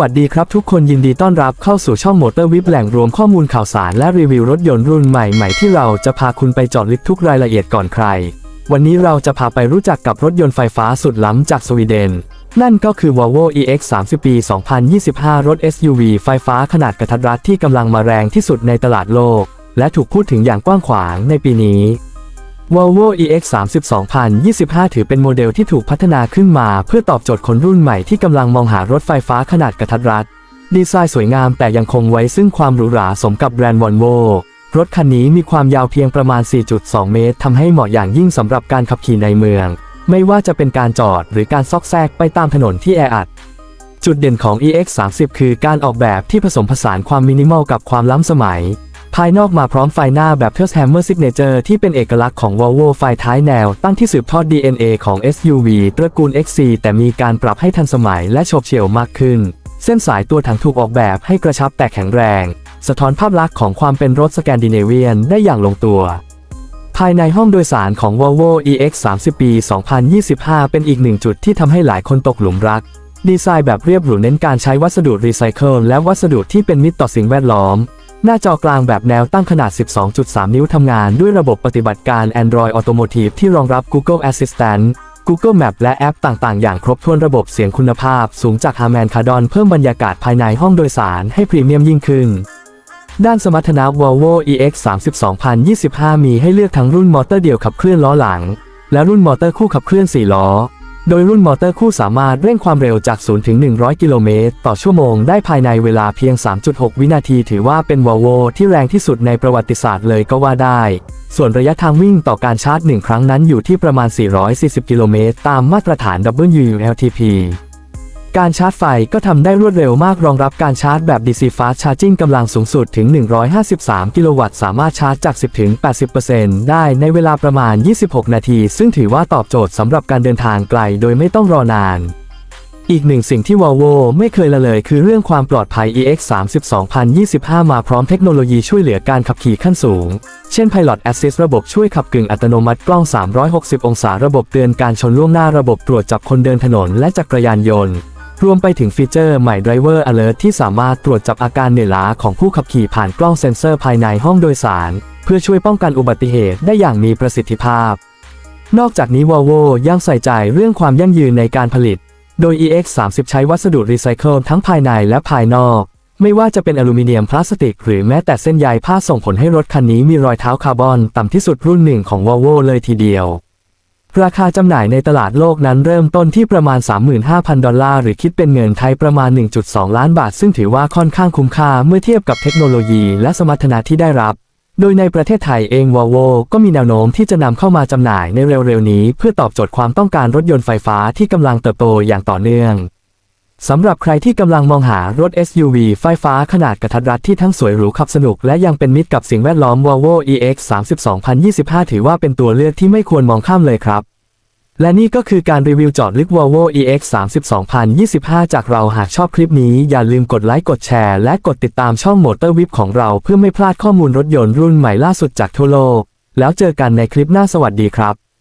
วัสดีครับทุกคนยินดีต้อนรับเข้าสู่ช่องมอเตอร์วิบแหล่งรวมข้อมูลข่าวสารและรีวิวรถยนต์รุ่นใหม่ๆที่เราจะพาคุณไปเจอดลึกทุกรายละเอียดก่อนใคร วันนี้เราจะพาไปรู้จักกับรถยนต์ไฟฟ้าสุดล้ำจากสวีเดน นั่นก็คือ Volvo EX30 ปี 2025 รถ SUV ไฟฟ้าขนาดกระทัดรัดที่กำลังมาแรงที่สุดในตลาดโลก และถูกพูดถึงอย่างกว้างขวางในปีนี้ Volvo EX30 2025 ถือเป็นโมเดลที่ถูกพัฒนาขึ้นมา เพื่อตอบโจทย์คนรุ่นใหม่ที่กำลังมองหารถไฟฟ้าขนาดกระทัดรัด ดีไซน์สวยงามแต่ยังคงไว้ซึ่งความหรูหราสมกับแบรนด์วอลโวรถคันนี้มีความยาวเพียงประมาณ 4.2 เมตรทำให้เหมาะอย่างยิ่งสำหรับการขับขี่ในเมือง ไม่ว่าจะเป็นการจอดหรือการซอกแซกไปตามถนนที่แออัด จุดเด่นของ EX30 คือการออกแบบที่ผสมผสานความมินิมอลกับความล้ำสมัย ภายนอกมาพร้อมไฟหน้าแบบ t e l s Hammer Signature ที่เป็นเอกลักษณ์ของ Volvo ไฟท้ายแนว ตั้งที่สืบทอด DNA ของ SUV ตระกูล XC แต่มีการปรับให้ทันสมัยและโฉบเฉี่ยวมากขึ้น เส้นสายตัวถังถูกออกแบบให้กระชับแต่แข็งแรง สะท้อนภาพลักษณ์ของความเป็นรถสแกนดิเนเวียนได้อย่างลงตัวภายในห้องโดยสารของ Volvo EX30 ปี 2025 เป็นอีกหนึ่งจุดที่ทำให้หลายคนตกหลุมรัก ดีไซน์แบบเรียบหรูเน้นการใช้วัสดุรีไซเคิลและวัสดุที่เป็นมิตรต่อสิ่งแวดล้อม หน้าจอกลางแบบแนวตั้งขนาด 12.3 นิ้วทำงานด้วยระบบปฏิบัติการ Android Automotive ที่รองรับ Google Assistant Google Map และแอปต่าง ๆ อย่างครบถ้วนระบบเสียงคุณภาพ สูงจาก Harman Kardon เพิ่มบรรยากาศภายในห้องโดยสารให้พรีเมียมยิ่งขึ้น ด้านสมรรถนะ Volvo EX 32 025 มีให้เลือกทั้งรุ่นมอเตอร์เดี่ยวขับเคลื่อนล้อหลัง และรุ่นมอเตอร์คู่ขับเคลื่อน 4 ล้อ โดยรุ่นมอเตอร์คู่สามารถเร่งความเร็วจาก 0 ถึง 100 กิโลเมตร ต่อชั่วโมงได้ภายในเวลาเพียง 3.6 วินาที ถือว่าเป็นวอลโวที่แรงที่สุดในประวัติศาสตร์เลยก็ว่าได้ ส่วนระยะทางวิ่งต่อการชาร์จ 1 ครั้งนั้นอยู่ที่ประมาณ 440 กิโลเมตร ตามมาตรฐาน WLTP การชาร์จไฟก็ทำได้รวดเร็วมากรองรับการชาร์จแบบ DC Fast Charging กำลังสูงสุดถึง 153 กิโลวัตต์ สามารถชาร์จจาก 10-80%ได้ในเวลาประมาณ 26 นาที ซึ่งถือว่าตอบโจทย์สำหรับการเดินทางไกลโดยไม่ต้องรอนาน อีกหนึ่งสิ่งที่ Volvo ไม่เคยละเลยคือเรื่องความปลอดภัย EX30 2025 มาพร้อมเทคโนโลยีช่วยเหลือการขับขี่ขั้นสูง เช่น Pilot Assist ระบบช่วยขับกึ่งอัตโนมัติกล้อง 360 องศาระบบเตือนการชนล่วงหน้าระบบตรวจจับคนเดินถนนและจักรยานยนต์ รวมไปถึงฟีเจอร์ใหม่ Driver Alert ที่สามารถตรวจจับอาการเหนื่อยล้าของผู้ขับขี่ผ่านกล้องเซ็นเซอร์ภายในห้องโดยสาร เพื่อช่วยป้องกันอุบัติเหตุได้อย่างมีประสิทธิภาพ นอกจากนี้ Volvo ยังใส่ใจเรื่องความยั่งยืนในการผลิต โดย EX30 ใช้วัสดุรีไซเคิลทั้งภายในและภายนอก ไม่ว่าจะเป็นอลูมิเนียมพลาสติก หรือแม้แต่เส้นใยผ้าส่งผลให้รถคันนี้มีรอยเท้าคาร์บอนต่ำที่สุดรุ่นหนึ่งของ Volvo เลยทีเดียว ราคาจำหน่ายในตลาดโลกนั้นเริ่มต้นที่ประมาณ 35,000 ดอลลาร์หรือคิดเป็นเงินไทยประมาณ 1.2 ล้านบาท ซึ่งถือว่าค่อนข้างคุ้มค่าเมื่อเทียบกับเทคโนโลยีและสมรรถนะที่ได้รับ โดยในประเทศไทยเองวอลโวก็มีแนวโน้มที่จะนำเข้ามาจำหน่ายในเร็วๆนี้ เพื่อตอบโจทย์ความต้องการรถยนต์ไฟฟ้าที่กำลังเติบโตอย่างต่อเนื่อง สำหรับใครที่กำลังมองหารถ SUV ไฟฟ้าขนาดกระทัดรัดที่ทั้งสวยหรูขับสนุก และยังเป็นมิตรกับสิ่งแวดล้อม Volvo EX 3 2025 ถือว่าเป็นตัวเลือกที่ไม่ควรมองข้ามเลยครับ และนี่ก็คือการรีวิวจอดลึก Volvo EX 3 2025 จากเราหากชอบคลิปนี้อย่าลืมกดไลค์กดแชร์ และกดติดตามช่อง Motor Whip ของเราเพื่อไม่พลาดข้อมูลรถยนต์รุ่นใหม่ล่าสุดจากทั่วโลก แล้วเจอกันในคลิปหน้าสวัสดีครับ